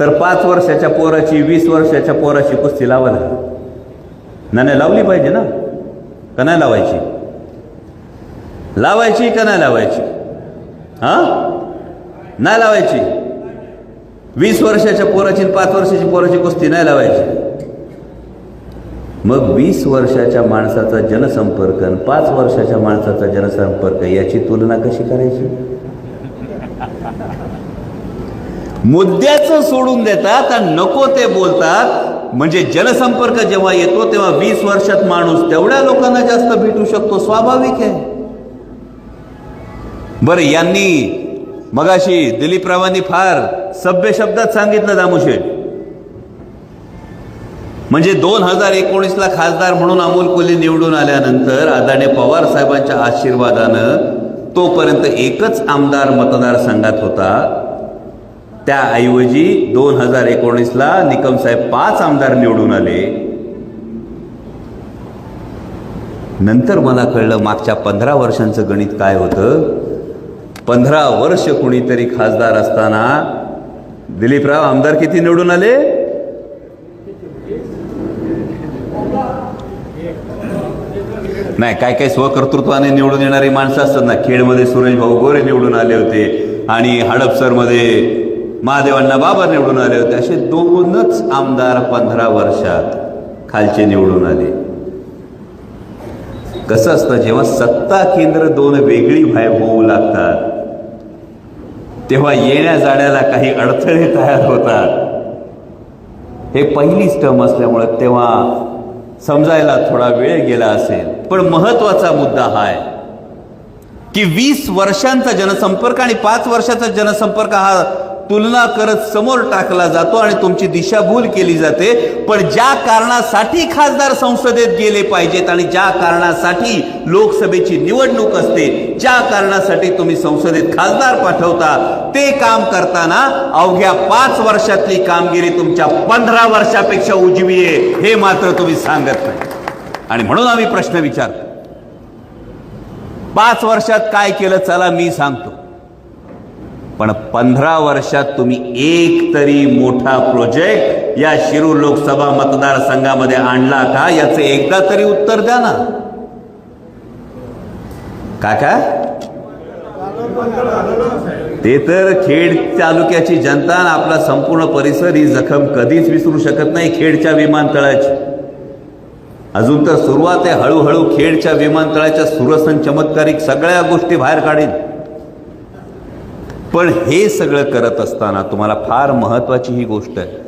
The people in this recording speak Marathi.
तर पाच वर्षाच्या पोराची वीस वर्षाच्या पोराची कुस्ती लावायला ना नाही लावली पाहिजे ना? का नाही लावायची? लावायची का नाही लावायची? हा? नाही लावायची. वीस वर्षाच्या पोराची पाच वर्षाची पोराची कुस्ती नाही लावायची. मग वीस वर्षाच्या माणसाचा जनसंपर्क आणि पाच वर्षाच्या माणसाचा जनसंपर्क याची तुलना कशी करायची? मुद्द्याचं सोडून देतात आणि नको ते बोलतात. म्हणजे जनसंपर्क जेव्हा येतो तेव्हा वीस वर्षात माणूस तेवढ्या लोकांना जास्त भेटू शकतो स्वाभाविक आहे. बरं यांनी मगाशी दिलीपरावांनी फार सभ्य शब्दात सांगितलं दामुशेठ. म्हणजे दोन हजार एकोणीसला खासदार म्हणून अमोल कोल्हे निवडून आल्यानंतर आदाने पवार साहेबांच्या आशीर्वादानं तोपर्यंत एकच आमदार मतदारसंघात होता. त्याऐवजी दोन हजार एकोणीसला निकम साहेब पाच आमदार निवडून आले. नंतर मला कळलं मागच्या पंधरा वर्षांचं गणित काय होतं? पंधरा वर्ष कुणीतरी खासदार असताना दिलीपराव आमदार किती निवडून आले? नाही काय काय स्वकर्तृत्वाने निवडून येणारी माणसं असतात ना? खेडमध्ये सुरेश भाऊ गोरे निवडून आले होते आणि हडपसरमध्ये महादेवांना बाबा निवडून आले होते. असे दोनच आमदार पंधरा वर्षात खालचे निवडून आले. कसं असतं जेव्हा सत्ता केंद्र दोन वेगळी व्हाय होऊ लागतात तेव्हा येण्या जाण्याला काही अडथळे तयार होतात. हे पहिलीच टर्म असल्यामुळं तेव्हा समजायला थोडा वेळ गेला असेल. पण महत्त्वाचा मुद्दा हा आहे की वीस वर्षांचा जनसंपर्क आणि पाच वर्षाचा जनसंपर्क हा तुलना करत समोर टाकला जातो आणि तुमची दिशाभूल केली जाते. पण ज्या कारणासाठी खासदार संसदेत गेले पाहिजेत आणि ज्या कारणासाठी लोकसभेची निवडणूक असते ज्या कारणासाठी तुम्ही संसदेत खासदार पाठवता ते काम करताना अवघ्या पाच वर्षातली कामगिरी तुमच्या पंधरा वर्षापेक्षा उजवी आहे हे मात्र तुम्ही सांगत नाही. आणि म्हणून आम्ही प्रश्न विचारतो. पाच वर्षात काय केलं चला मी सांगतो. पण पंधरा वर्षात तुम्ही एक तरी मोठा प्रोजेक्ट या शिरूर लोकसभा मतदारसंघामध्ये आणला का? याचं एकदा तरी उत्तर द्या ना. काका ते तर खेड तालुक्याची जनता आणि आपला संपूर्ण परिसर ही जखम कधीच विसरू शकत नाही खेडच्या विमानतळाची. अजून तर सुरुवात आहे हळूहळू खेडच्या विमानतळाच्या सुरसन चमत्कारिक सगळ्या गोष्टी बाहेर काढीन. पण हे सगळं करत असताना तुम्हाला फार महत्त्वाची ही गोष्ट आहे.